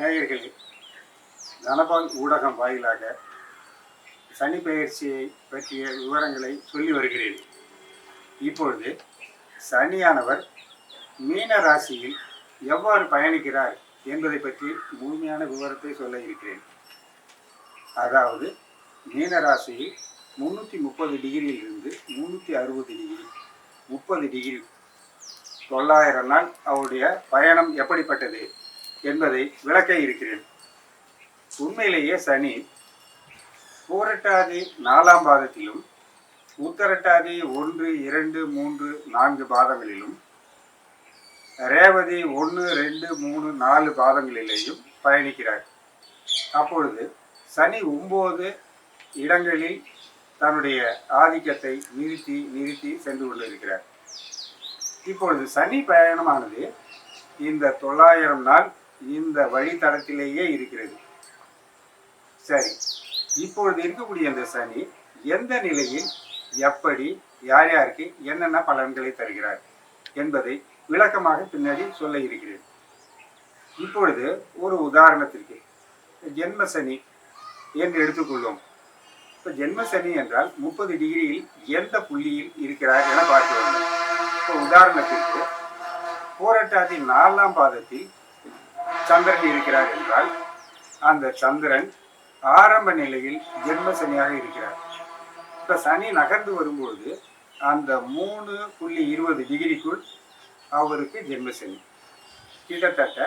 நேயர்கள் தனபால் ஊடகம் வாயிலாக சனி பெயர்ச்சியை பற்றிய விவரங்களை சொல்லி வருகிறேன். இப்பொழுது சனியானவர் மீன ராசியில் எவ்வாறு பயணிக்கிறார் என்பதை பற்றி முழுமையான விவரத்தை சொல்ல இருக்கிறேன். அதாவது மீன ராசியில் முந்நூற்றி முப்பது டிகிரியிலிருந்து முந்நூற்றி அறுபது டிகிரி முப்பது டிகிரி தொள்ளாயிரம் நாள் அவருடைய பயணம் எப்படிப்பட்டது? என்பதை விளக்க இருக்கிறேன். உண்மையிலேயே சனி பூரட்டாதி நாலாம் பாதத்திலும் உத்தரட்டாதி ஒன்று இரண்டு மூன்று நான்கு பாதங்களிலும் ரேவதி ஒன்று ரெண்டு மூணு நாலு பாதங்களிலேயும் பயணிக்கிறார். அப்பொழுது சனி ஒன்பது இடங்களில் தன்னுடைய ஆதிக்கத்தை நிறுத்தி நிறுத்தி சென்று கொண்டிருக்கிறார். இப்பொழுது சனி பயணமானது இந்த தொள்ளாயிரம் நாள் இந்த வழித்தடத்திலேயே இருக்கிறது. சரி இப்பொழுது இருக்கக்கூடிய இந்த சனி எந்த நிலையில் எப்படி யார் யாருக்கு என்னென்ன பலன்களை தருகிறார் என்பதை விளக்கமாக பின்னாடி சொல்ல இருக்கிறேன். இப்பொழுது ஒரு உதாரணத்திற்கு ஜென்ம சனி என்று எடுத்துக்கொள்வோம். இப்போ ஜென்ம சனி என்றால் முப்பது டிகிரியில் எந்த புள்ளியில் இருக்கிறார் என பார்க்க வேண்டும் இப்போ உதாரணத்திற்கு போராட்டாதி நாலாம் பாதத்தில் சந்திரன் இருக்கிறார் என்றால் அந்த சந்திரன் ஆரம்ப நிலையில் ஜென்ம சனியாக இருக்கிறார். இப்போ சனி நகர்ந்து வரும்பொழுது அந்த மூணு புள்ளி இருபது டிகிரிக்குள் அவருக்கு ஜென்ம சனி கிட்டத்தட்ட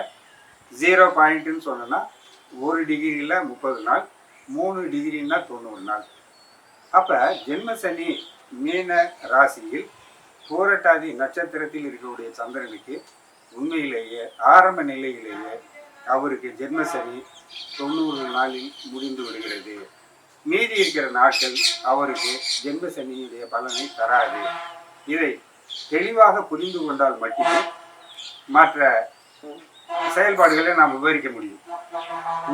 ஜீரோ பாயிண்ட்டுன்னு சொன்னோன்னா ஒரு டிகிரியில் முப்பது நாள் மூணு டிகிரின்னா தொண்ணூறு நாள். அப்போ ஜென்ம சனி மீன ராசியில் பூரட்டாதி நட்சத்திரத்தில் இருக்கக்கூடிய சந்திரனுக்கு உண்மையிலேயே ஆரம்ப நிலையிலேயே அவருக்கு ஜென்மசனி தொண்ணூறு நாளில் முடிந்து விடுகிறது. மீதி இருக்கிற நாட்கள் அவருக்கு ஜென்ம சனியுடைய பலனை தராது. இதை தெளிவாக புரிந்து கொண்டால் மட்டுமே மற்ற செயல்பாடுகளை நாம் விவரிக்க முடியும்.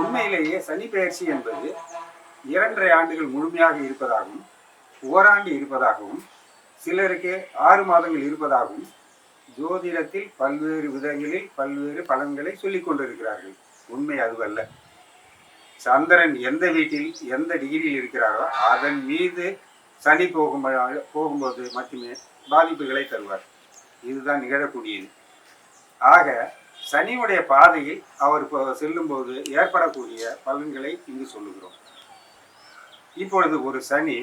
உண்மையிலேயே சனி பெயர்ச்சி என்பது இரண்டரை ஆண்டுகள் முழுமையாக இருப்பதாகவும் ஓராண்டு இருப்பதாகவும் சிலருக்கு ஆறு மாதங்கள் இருப்பதாகவும் ஜோதிடத்தில் பல்வேறு விதங்களில் பல்வேறு பலன்களை சொல்லிக் கொண்டிருக்கிறார்கள். உண்மை அதுவல்ல. சந்திரன் எந்த வீட்டில் எந்த டிகிரியில் இருக்கிறாரோ அதன் மீது சனி போகும் போகும்போது மட்டுமே பாதிப்புகளை தருவார். இதுதான் நிகழக்கூடியது. ஆக சனியுடைய பாதையில் அவர் செல்லும்போது ஏற்படக்கூடிய பலன்களை இங்கு சொல்லுகிறோம். இப்பொழுது ஒரு சனி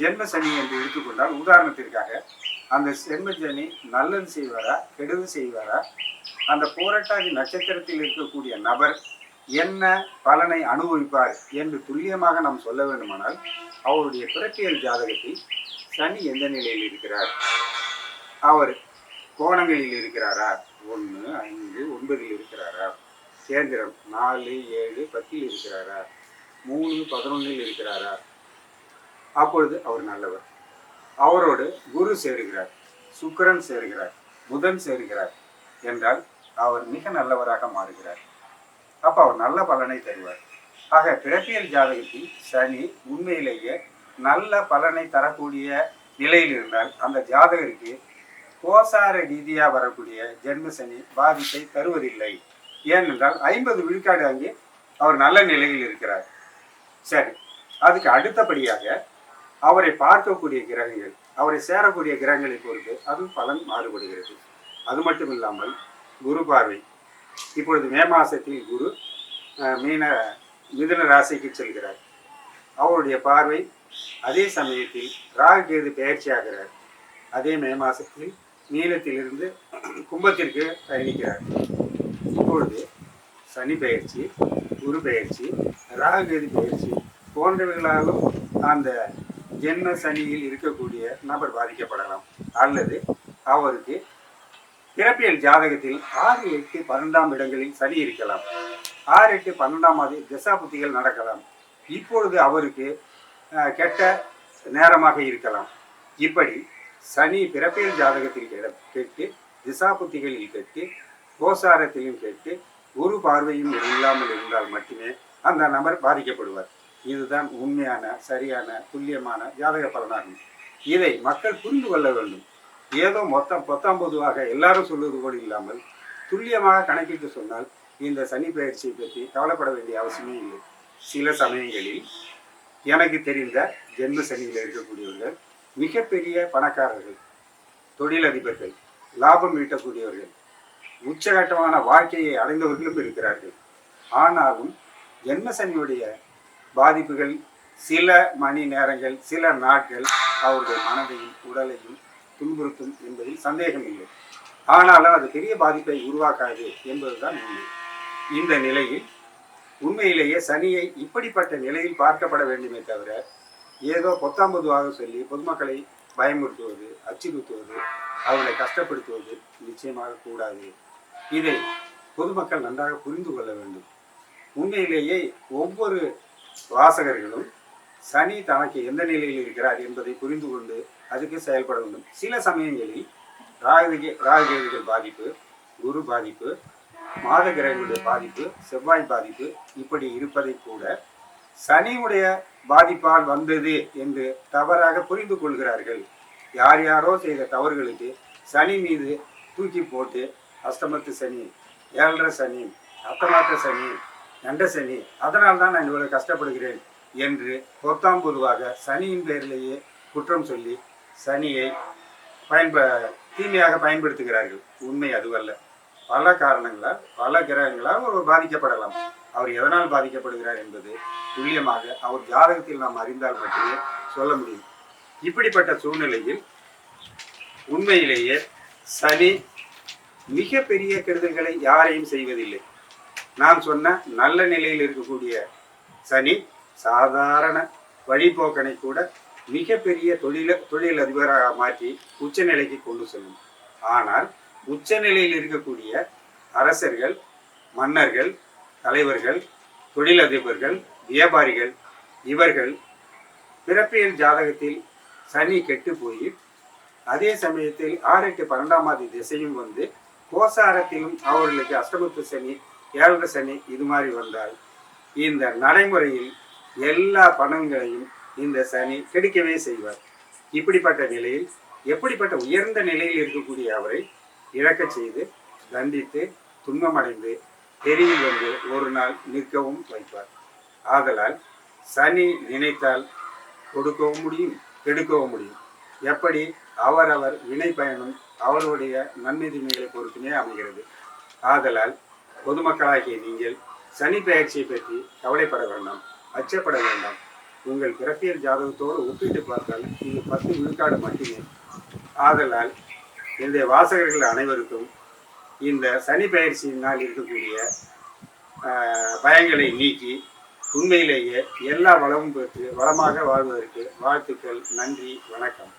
ஜென்ம சனி என்று எடுத்துக்கொண்டால் உதாரணத்திற்காக அந்த செம்மஜனி நல்லது செய்வாரா கெடுது செய்வாரா? அந்த போராட்டாதி நட்சத்திரத்தில் இருக்கக்கூடிய நபர் என்ன பலனை அனுபவிப்பார் என்று துல்லியமாக நாம் சொல்ல வேண்டுமானால் அவருடைய பிறப்பியல் ஜாதகத்தில் சனி எந்த நிலையில் இருக்கிறார்? அவர் கோணங்களில் இருக்கிறாரா? ஒன்று ஐந்து ஒன்பதில் இருக்கிறாரா? கேந்திரம் நாலு ஏழு பத்தில் இருக்கிறாரா? மூணு பதினொன்றில் இருக்கிறாரா? அப்பொழுது அவர் நல்லவர். அவரோடு குரு சேருகிறார் சுக்கரன் சேருகிறார் புதன் சேருகிறார் என்றால் அவர் மிக நல்லவராக மாறுகிறார். அப்ப அவர் நல்ல பலனை தருவார். ஆக பிறப்பியல் ஜாதகத்தில் சனி உண்மையிலேயே நல்ல பலனை தரக்கூடிய நிலையில் இருந்தால் அந்த ஜாதகருக்கு கோசார ரீதியாக வரக்கூடிய ஜென்ம சனி பாதிப்பை தருவதில்லை. ஏனென்றால் ஐம்பது விழுக்காடு அங்கே அவர் நல்ல நிலையில் இருக்கிறார். சரி அதுக்கு அடுத்தபடியாக அவரை பார்க்கக்கூடிய கிரகங்கள் அவரை சேரக்கூடிய கிரகங்களை பொறுத்து அது பலன் மாறுபடுகிறது. அது மட்டும் இல்லாமல் குரு பார்வை. இப்பொழுது மே மாதத்தில் குரு மீன மிதுன ராசிக்கு செல்கிறார். அவருடைய பார்வை அதே சமயத்தில் ராகு கேது பெயர்ச்சி ஆகிறார். அதே மே மாதத்தில் நீளத்திலிருந்து கும்பத்திற்கு பயணிக்கிறார். இப்பொழுது சனி பயிற்சி குரு பயிற்சி ராகு கேது பயிற்சி போன்றவைகளாலும் அந்த ஜென்ம சனியில் இருக்கக்கூடிய நபர் பாதிக்கப்படலாம் அல்லது அவருக்கு பிறப்பியல் ஜாதகத்தில் ஆறு எட்டு பன்னெண்டாம் இடங்களில் சனி இருக்கலாம். ஆறு எட்டு பன்னெண்டாம் மாதி திசாபுத்திகள் நடக்கலாம். இப்பொழுது அவருக்கு கெட்ட நேரமாக இருக்கலாம். இப்படி சனி பிறப்பியல் ஜாதகத்தில் கெட்டு திசாபுத்திகளில் கெட்டு கோசாரத்திலும் கெட்டு ஒரு பார்வையும் இல்லாமல் இருந்தால் மட்டுமே அந்த நபர் பாதிக்கப்படுவார். இதுதான் உண்மையான சரியான துல்லியமான ஜாதக பலனாகும். இதை மக்கள் புரிந்து கொள்ள வேண்டும். ஏதோ மொத்தம் பத்தாம் பொதுவாக எல்லாரும் சொல்வது கூட இல்லாமல் துல்லியமாக கணக்கிட்டு சொன்னால் இந்த சனி பயிற்சியை பற்றி கவலைப்பட வேண்டிய அவசியமே இல்லை. சில சமயங்களில் எனக்கு தெரிந்த ஜென்ம சனியில் இருக்கக்கூடியவர்கள் மிகப்பெரிய பணக்காரர்கள் தொழிலதிபர்கள் லாபம் ஈட்டக்கூடியவர்கள் உச்சகட்டமான வாழ்க்கையை அடைந்தவர்களும் இருக்கிறார்கள். ஆனாலும் ஜென்ம சனியுடைய பாதிப்புகள் சில மணி நேரங்கள் சில நாட்கள் அவருடைய மனதையும் உடலையும் துன்புறுத்தும் என்பதில் சந்தேகம் இல்லை. ஆனாலும் அது பெரிய பாதிப்பை உருவாக்காது என்பதுதான் உண்மை. இந்த நிலையில் உண்மையிலேயே சனியை இப்படிப்பட்ட நிலையில் பார்க்கப்பட வேண்டுமே தவிர ஏதோ பொத்தாம் பொதுவாக சொல்லி பொதுமக்களை பயமுறுத்துவது அச்சுறுத்துவது அவர்களை கஷ்டப்படுத்துவது நிச்சயமாக கூடாது. இதை பொதுமக்கள் நன்றாக புரிந்து கொள்ள வேண்டும். உண்மையிலேயே ஒவ்வொரு வாசகர்களும் சனி தனக்கு எந்த நிலையில் இருக்கிறார் என்பதை புரிந்து கொண்டு அதுக்கு செயல்பட வேண்டும். சில சமயங்களில் ராகு ராகுகேதுகள் பாதிப்பு குரு பாதிப்பு மாத கிரகங்களுடைய பாதிப்பு செவ்வாய் பாதிப்பு இப்படி இருப்பதை கூட சனியுடைய பாதிப்பால் வந்தது என்று தவறாக புரிந்து கொள்கிறார்கள். யார் யாரோ செய்த தவறுகளுக்கு சனி மீது தூக்கி போட்டு அஷ்டமத்து சனி ஏழரை சனி அத்தமாத்த சனி நண்ட சனி அதனால் தான் நான் இவ்வளவு கஷ்டப்படுகிறேன் என்று பொத்தாம் பொதுவாக சனியின் பெயரிலேயே குற்றம் சொல்லி சனியை பயன்ப தீமையாக பயன்படுத்துகிறார்கள். உண்மை அதுவல்ல. பல காரணங்களால் பல கிரகங்களால் அவர் பாதிக்கப்படலாம். அவர் எதனால் பாதிக்கப்படுகிறார் என்பது துல்லியமாக அவர் ஜாதகத்தில் நாம் அறிந்தால் மட்டுமே சொல்ல முடியும். இப்படிப்பட்ட சூழ்நிலையில் உண்மையிலேயே சனி மிக பெரிய கெடுதல்களை யாரையும் செய்வதில்லை. நான் சொன்ன நல்ல நிலையில் இருக்கக்கூடிய சனி சாதாரண வழிபோக்கனை கூட மிகப்பெரிய தொழில தொழில் அதிபராக மாற்றி உச்சநிலைக்கு கொண்டு செல்லும். ஆனால் உச்சநிலையில் இருக்கக்கூடிய அரசர்கள் மன்னர்கள் தலைவர்கள் தொழிலதிபர்கள் வியாபாரிகள் இவர்கள் பிறப்பியல் ஜாதகத்தில் சனி கெட்டு போய் அதே சமயத்தில் ஆறு எட்டு பன்னெண்டாம் ஆதி திசையும் வந்து கோசாரத்திலும் அவர்களுக்கு அஷ்டமத்து சனி ஏழரை சனி இது மாதிரி வந்தால் இந்த நடைமுறையில் எல்லா பணங்களையும் இந்த சனி கெடுக்கவே செய்வார். இப்படிப்பட்ட நிலையில் எப்படிப்பட்ட உயர்ந்த நிலையில் இருக்கக்கூடிய அவரை இழக்கச் செய்து தண்டித்து துன்பமடைந்து தெரிவில் வந்து ஒரு நாள் நிற்கவும் வைப்பார். ஆதலால் சனி நினைத்தால் கொடுக்கவும் முடியும் கெடுக்கவும் முடியும். எப்படி? அவரவர் வினை பயனும் அவருடைய நன்மை தீமைகளை பொறுத்துமே அமைகிறது. ஆதலால் பொதுமக்களாகிய நீங்கள் சனி பெயர்ச்சியை பற்றி கவலைப்பட வேண்டாம் அச்சப்பட வேண்டாம். உங்கள் பிறப்பியல் ஜாதகத்தோடு ஒப்பிட்டு பார்த்தால் இது பத்து விழுக்காடு மட்டுமே. ஆதலால் என்னுடைய வாசகர்கள் அனைவருக்கும் இந்த சனி பயிற்சியினால் இருக்கக்கூடிய பயங்களை நீக்கி உண்மையிலேயே எல்லா வளமும் பெற்று வளமாக வாழ்வதற்கு வாழ்த்துக்கள் நன்றி வணக்கம்.